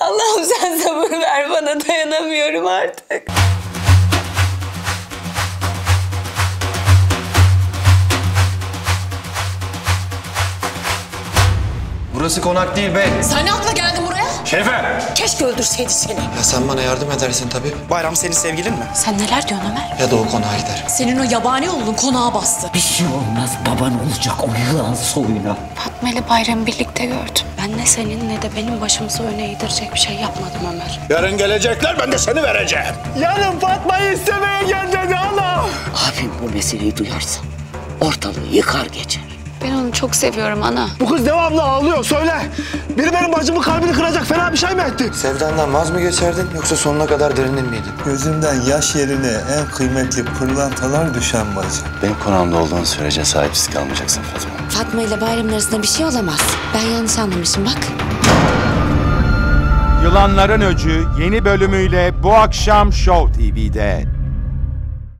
Allah'ım sen sabır ver bana dayanamıyorum artık. Burası konak değil bey. Sen ne akla geldin buraya? Şerife! Keşke öldürseydi seni. Ya sen bana yardım edersin tabii. Bayram senin sevgilin mi? Sen neler diyorsun Ömer? Ya da o konağa gider. Senin o yabani oğlun konağa bastı. Bir şey olmaz baban olacak o yılan soyuna. Fatma ile Bayram'ı birlikte gördüm. Ben ne senin ne de benim başımıza öne eğdirecek bir şey yapmadım Ömer. Yarın gelecekler ben de seni vereceğim. Yarın Fatma'yı istemeye gel dedi ana. Abim bu meseleyi duyarsa ortalığı yıkar geçer. Ben onu çok seviyorum ana. Bu kız devamlı ağlıyor söyle. Biri benim bacımın kalbini kıracak fena bir şey mi etti? Sevdandan vaz mı geçerdin yoksa sonuna kadar derinir miydin? Gözünden yaş yerine en kıymetli pırlantalar düşen bacı. Benim konağımda olduğun sürece sahipsiz kalmayacaksın Fatma. Fatma ile Bayram'ın arasında bir şey olamaz. Ben yanlış anlamışım bak. Yılanların Öcü yeni bölümüyle bu akşam Show TV'de.